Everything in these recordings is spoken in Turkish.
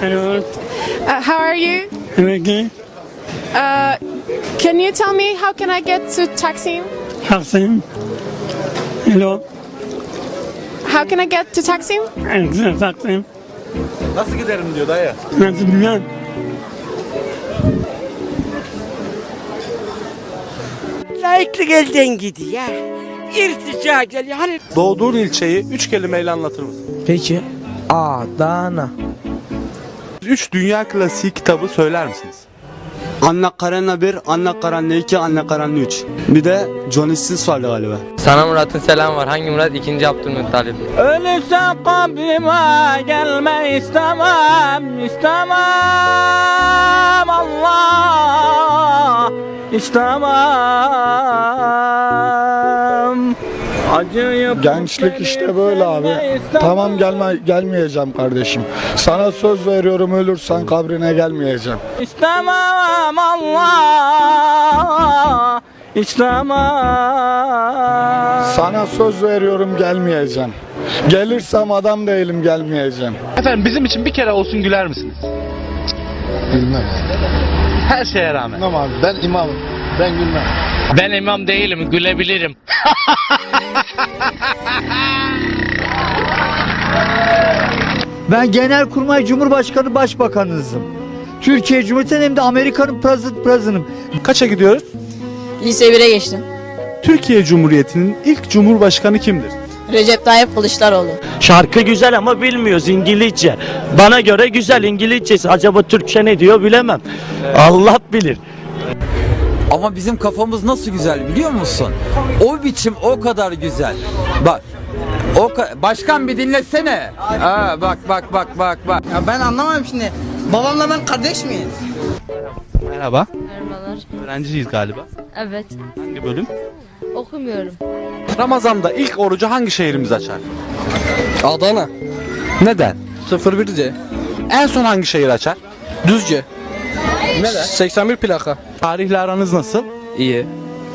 Hello. Uh, how are you? Okay. Uh, can you tell me how can I get to Taksim? Taksim. Hello. How can I get to Taksim? Taksim. Nasıl giderim diyor dayı. Nasıl bilmem. Layıklık elden gidiyor. İrtica geliyor. Hani Doğduğun ilçeyi üç kelimeyle anlatır mısın? Peki. Adana. Üç dünya klasiği kitabı söyler misiniz? Anne Karenina 1, Anne Karenina 2, Anne Karenina 3. Bir de Johnny Sins vardı galiba. Sana Murat'ın selam var. Hangi Murat? İkinci Abdülmuttalip. Ölürsen kabrime gelme istemem, istemem Allah, istemem. Gençlik işte böyle abi. Tamam gelme gelmeyeceğim kardeşim. Sana söz veriyorum ölürsen kabrine gelmeyeceğim. İstemem Allah, istemem. Sana söz veriyorum gelmeyeceğim. Gelirsem adam değilim gelmeyeceğim. Efendim bizim için bir kere olsun güler misiniz? Bilmem. Her şeye rağmen. Tamam abi ben imamım. Ben gülmem. Ben imam değilim. Gülebilirim. Ben Genelkurmay Cumhurbaşkanı Başbakanınızım. Türkiye Cumhuriyeti'nin hem de Amerika'nın president president'ım. Kaça gidiyoruz? Lise 1'e geçtim. Türkiye Cumhuriyeti'nin ilk cumhurbaşkanı kimdir? Recep Tayyip Kılıçdaroğlu. Şarkı güzel ama bilmiyoruz İngilizce. Bana göre güzel İngilizcesi. Acaba Türkçe ne diyor bilemem. Allah bilir. Ama bizim kafamız nasıl güzel biliyor musun? O biçim o kadar güzel. Bak. O ka- başkan bir dinlesene. Aa, bak bak bak bak bak. Ya ben anlamadım şimdi. Babamla ben kardeş miyiz? Merhaba. Merhabalar. Öğrenciyiz galiba. Evet. Hangi bölüm? Okumuyorum. Ramazan'da ilk orucu hangi şehrimiz açar? Adana. Neden? 01'de. En son hangi şehir açar? Düzce. Neden? 81 plaka. Tarihle aranız nasıl? İyi.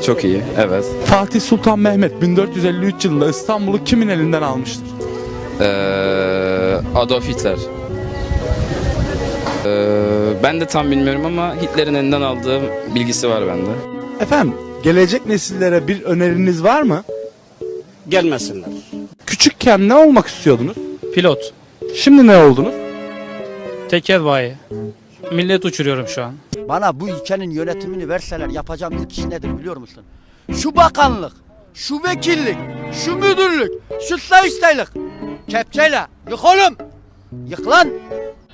Çok iyi. Evet. Fatih Sultan Mehmet 1453 yılında İstanbul'u kimin elinden almıştır? Ee, Adolf Hitler. Ee, ben de tam bilmiyorum ama Hitler'in elinden aldığım bilgisi var bende. Efendim, gelecek nesillere bir öneriniz var mı? Gelmesinler. Küçükken ne olmak istiyordunuz? Pilot. Şimdi ne oldunuz? Tekel bayi. Millet uçuruyorum şu an. Bana bu ülkenin yönetimini verseler yapacağım ilk iş nedir biliyor musun? Şu bakanlık, şu vekillik, şu müdürlük, şu sayıştaylık. Kepçeyle yık oğlum. Yık lan.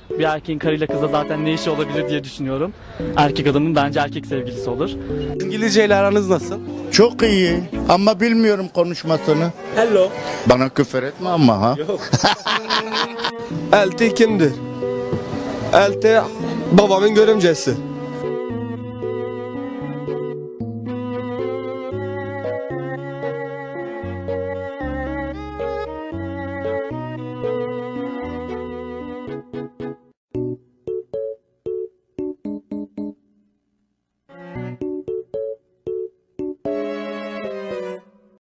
Bir erkeğin karıyla kızla zaten ne işi olabilir diye düşünüyorum. Erkek adamın bence erkek sevgilisi olur. İngilizce ile aranız nasıl? Çok iyi ama bilmiyorum konuşmasını. Hello. Bana küfür etme ama ha. Elti kimdir? Elti babamın görümcesi.